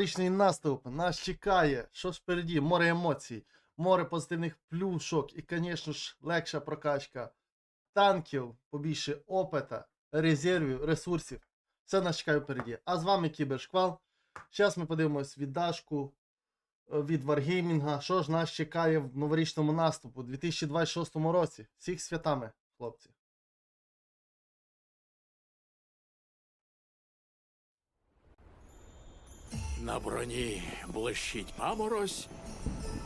Річний наступ нас чекає. Що ж впереді? Море емоцій, море позитивних плюшок і, звісно ж, легша прокачка танків, побільше опита, резервів, ресурсів. Все нас чекає впереді. А з вами Кібершквал. Зараз ми подивимось віддашку е, від Wargaming. Що ж нас чекає в новорічному наступу у 2026 році. Всіх святами, хлопці. На броні блищить паморозь,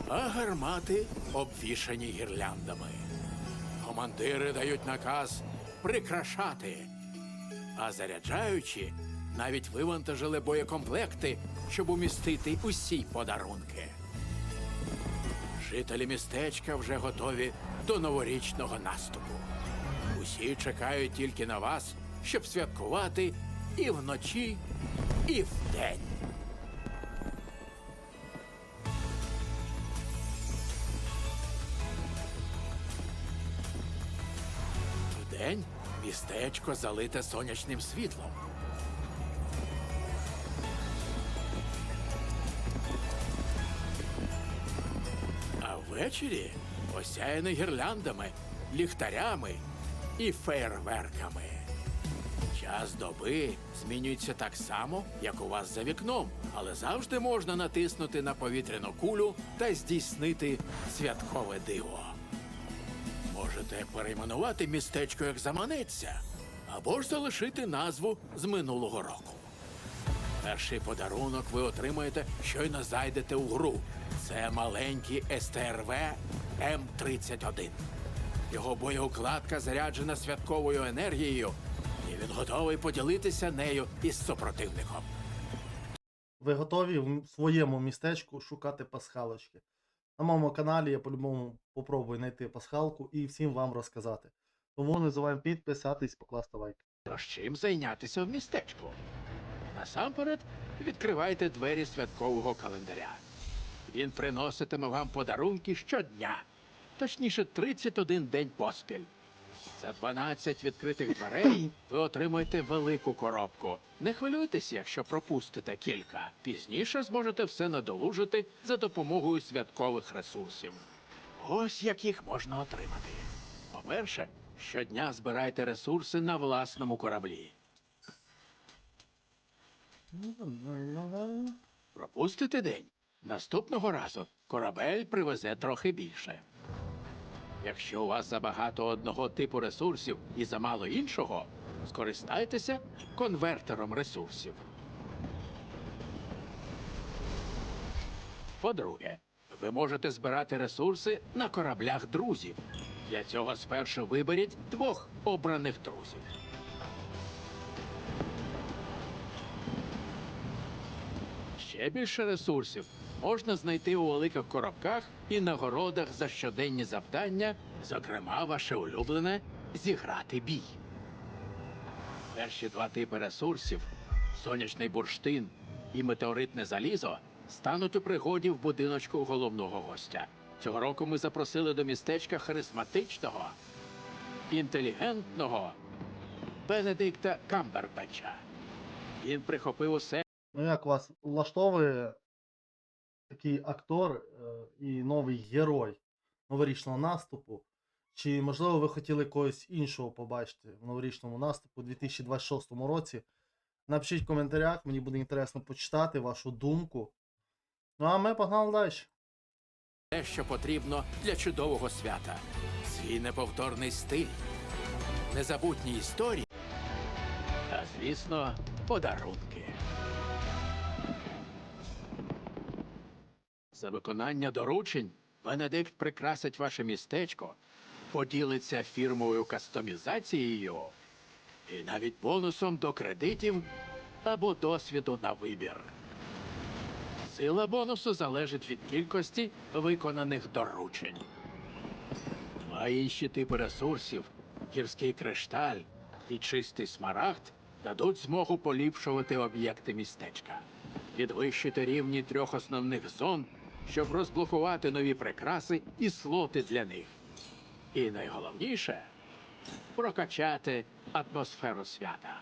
а гармати обвішані гірляндами. Командири дають наказ прикрашати, а заряджаючі навіть вивантажили боєкомплекти, щоб умістити усі подарунки. Жителі містечка вже готові до новорічного наступу. Усі чекають тільки на вас, щоб святкувати і вночі, і вдень. Містечко залите сонячним світлом. А ввечері осяяне гірляндами, ліхтарями і фейерверками. Час доби змінюється так само, як у вас за вікном, але завжди можна натиснути на повітряну кулю та здійснити святкове диво. Можете перейменувати містечко як заманеться, або ж залишити назву з минулого року. Перший подарунок ви отримаєте, щойно зайдете у гру. Це маленький СТРВ М31. Його боєукладка заряджена святковою енергією, і він готовий поділитися нею із супротивником. Ви готові в своєму містечку шукати пасхалочки. На моєму каналі я по-любому попробую знайти пасхалку і всім вам розказати. Тому не забуваємо підписатись, покласти лайк. Про чим зайнятися в містечку? Насамперед відкривайте двері святкового календаря. Він приноситиме вам подарунки щодня, точніше 31 день поспіль. За 12 відкритих дверей ви отримаєте велику коробку. Не хвилюйтеся, якщо пропустите кілька. Пізніше зможете все надолужити за допомогою святкових ресурсів. Ось як їх можна отримати. По-перше, щодня збирайте ресурси на власному кораблі. Пропустите день. Наступного разу корабель привезе трохи більше. Якщо у вас забагато одного типу ресурсів і замало іншого, скористайтеся конвертером ресурсів. По-друге, ви можете збирати ресурси на кораблях друзів. Для цього спершу виберіть двох обраних друзів. Ще більше ресурсів можна знайти у великих коробках і нагородах за щоденні завдання, зокрема, ваше улюблене зіграти бій. Перші два типи ресурсів сонячний бурштин і метеоритне залізо стануть у пригоді в будиночку головного гостя. Цього року ми запросили до містечка харизматичного, інтелігентного Бенедикта Камбербеча. Він прихопив усе. Ну як вас влаштовує такий актор е, і новий герой новорічного наступу? Чи можливо ви хотіли когось іншого побачити в новорічному наступу у 2026 році? Напишіть в коментарях, мені буде інтересно почитати вашу думку. Ну а ми погнали далі. те, що потрібно для чудового свята. Свій неповторний стиль, незабутні історії та, звісно, подарунки. За виконання доручень Бенедикт прикрасить ваше містечко, поділиться фірмовою кастомізацією і навіть бонусом до кредитів або досвіду на вибір. Сила бонусу залежить від кількості виконаних доручень. А інші типи ресурсів, гірський кришталь і чистий смарагд, дадуть змогу поліпшувати об'єкти містечка, підвищити рівні трьох основних зон, щоб розблокувати нові прикраси і слоти для них. І найголовніше прокачати атмосферу свята.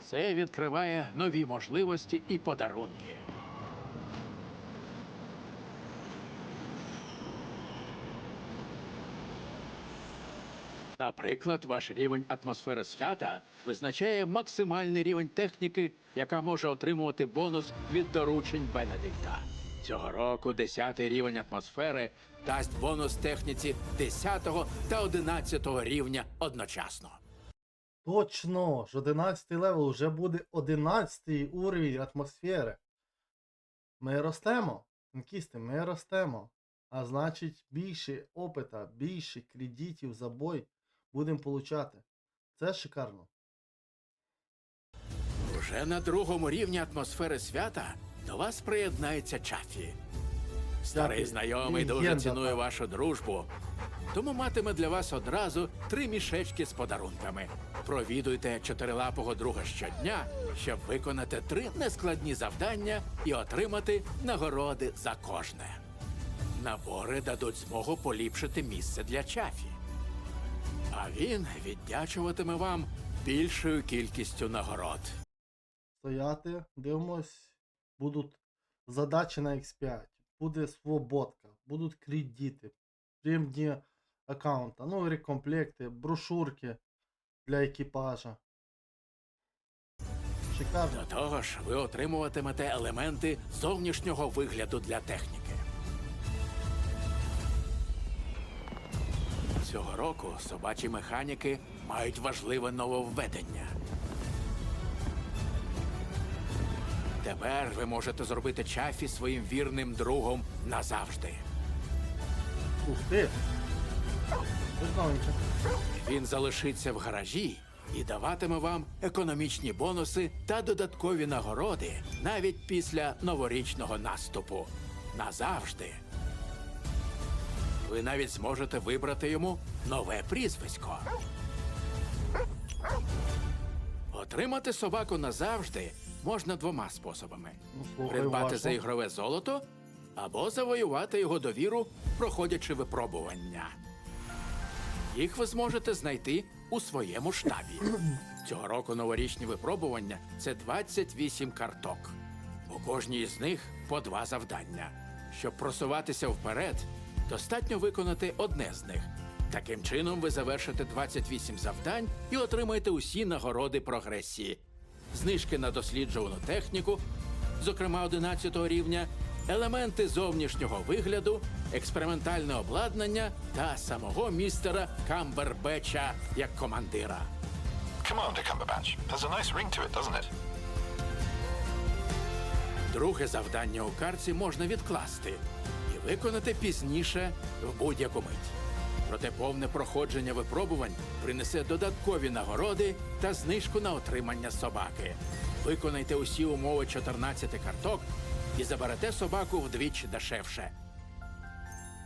Це відкриває нові можливості і подарунки. Наприклад, ваш рівень атмосфери свята визначає максимальний рівень техніки, яка може отримувати бонус від доручень Бенедикта. Цього року 10 рівень атмосфери дасть бонус техніці 10 та 11 рівня одночасно. Точно ж 11 левел вже буде 11 уровень атмосфери. Ми ростемо. Інкісти, ми ростемо. А значить, більше опита, більше кредитів за бой будемо получати. Це шикарно. Уже на другому рівні атмосфери свята до вас приєднається Чафі. Старий знайомий дуже цінує вашу дружбу, тому матиме для вас одразу три мішечки з подарунками. Провідуйте чотирилапого друга щодня, щоб виконати три нескладні завдання і отримати нагороди за кожне. Набори дадуть змогу поліпшити місце для Чафі. А він віддячуватиме вам більшою кількістю нагород. Стояти, дивимось, будуть задачі на X5, буде свободка, будуть кредити, премні аккаунта, ну, рекомплекти, брошурки для екіпажа. Шикарно. До того ж, ви отримуватимете елементи зовнішнього вигляду для техніки. Цього року собачі механіки мають важливе нововведення. Тепер ви можете зробити Чафі своїм вірним другом назавжди. Ух ти! Він залишиться в гаражі і даватиме вам економічні бонуси та додаткові нагороди навіть після новорічного наступу. Назавжди. Ви навіть зможете вибрати йому нове прізвисько. Отримати собаку назавжди можна двома способами: Ну, придбати за ігрове золото або завоювати його довіру, проходячи випробування. Їх ви зможете знайти у своєму штабі. Цього року новорічні випробування це 28 карток. У кожній із них по два завдання. Щоб просуватися вперед, достатньо виконати одне з них. Таким чином, ви завершите 28 завдань і отримаєте усі нагороди прогресії. Знижки на досліджувану техніку, зокрема 11 рівня, елементи зовнішнього вигляду, експериментальне обладнання та самого містера Камбербеча як командира. Commander Cumberbatch. There's a nice ring to it, doesn't it? Друге завдання у карці можна відкласти виконати пізніше в будь-яку мить. Проте повне проходження випробувань принесе додаткові нагороди та знижку на отримання собаки. Виконайте усі умови 14 карток і заберете собаку вдвічі дешевше.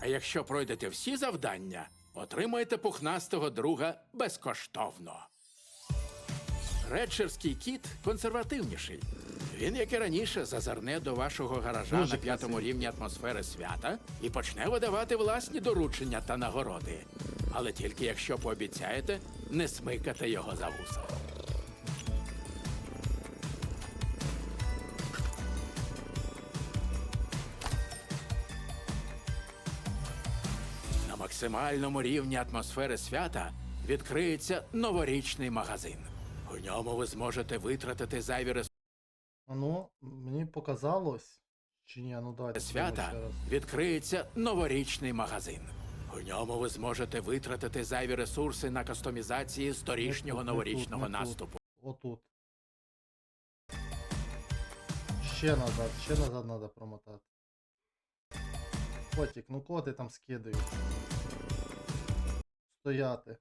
А якщо пройдете всі завдання, отримаєте пухнастого друга безкоштовно. Редшерський кіт консервативніший. Він, як і раніше, зазирне до вашого гаража Дуже на п'ятому рівні атмосфери свята і почне видавати власні доручення та нагороди. Але тільки якщо пообіцяєте не смикати його за вуса. На максимальному рівні атмосфери свята відкриється новорічний магазин. У ньому ви зможете витратити зайві ресурси. А ну, мені показалось. Чи ні, ну давайте свята відкриється новорічний магазин. У ньому ви зможете витратити зайві ресурси на кастомізації сторічнього Не тут, не новорічного тут, не тут. наступу. Отут. Ще назад, ще назад треба промотати. Котик, ну кого ти там скидаєш? Стояти.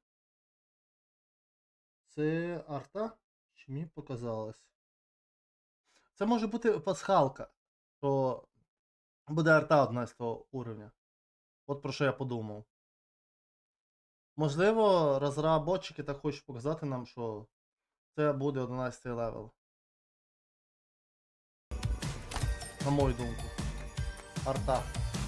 Це арта? Чи мені показалось? Це може бути пасхалка, що буде арта 11 уровня. От про що я подумав. Можливо, розробники так хочуть показати нам, що це буде 11 левел. На мою думку. Арта.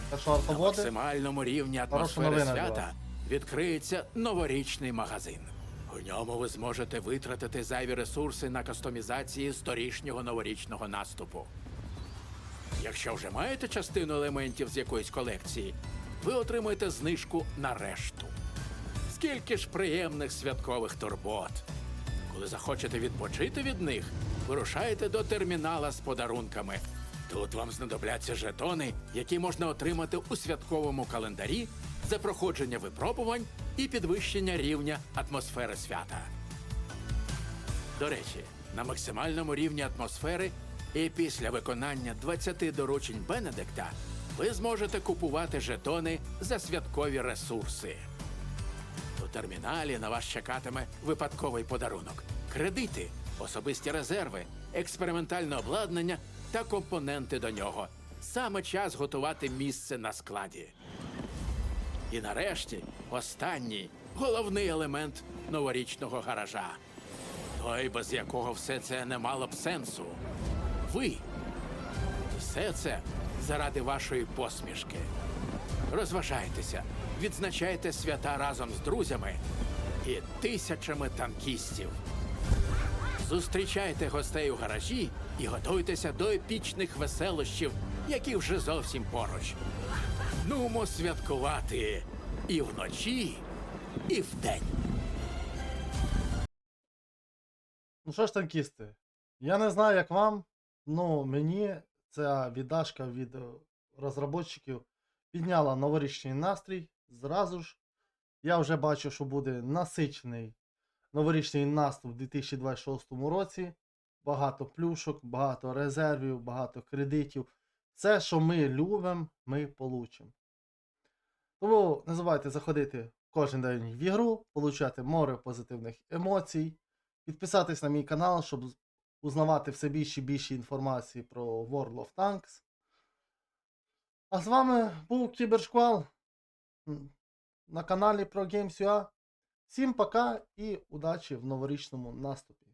Так що На максимальному рівні атмосфери свята відкриється новорічний магазин. У ньому ви зможете витратити зайві ресурси на кастомізації сторічнього новорічного наступу. Якщо вже маєте частину елементів з якоїсь колекції, ви отримаєте знижку на решту. Скільки ж приємних святкових турбот. Коли захочете відпочити від них, вирушайте до термінала з подарунками. Тут вам знадобляться жетони, які можна отримати у святковому календарі за проходження випробувань і підвищення рівня атмосфери свята. До речі, на максимальному рівні атмосфери і після виконання 20 доручень Бенедикта ви зможете купувати жетони за святкові ресурси. У терміналі на вас чекатиме випадковий подарунок: кредити, особисті резерви, експериментальне обладнання та компоненти до нього. Саме час готувати місце на складі. І нарешті останній головний елемент новорічного гаража. Той, без якого все це не мало б сенсу. Ви. Все це заради вашої посмішки. Розважайтеся, відзначайте свята разом з друзями і тисячами танкістів. Зустрічайте гостей у гаражі і готуйтеся до епічних веселощів, які вже зовсім поруч. Нумо святкувати і вночі, і вдень. Ну що ж, танкісти, я не знаю, як вам, але мені ця віддашка від е, розробників підняла новорічний настрій. Зразу ж я вже бачу, що буде насичений новорічний наступ у 2026 році. Багато плюшок, багато резервів, багато кредитів. Все, що ми любимо, ми получимо. Тому не забувайте заходити кожен день в ігру, получати море позитивних емоцій. Підписатись на мій канал, щоб узнавати все більше і більше інформації про World of Tanks. А з вами був Кібершквал на каналі про Games.ua. Всім пока і удачі в новорічному наступі.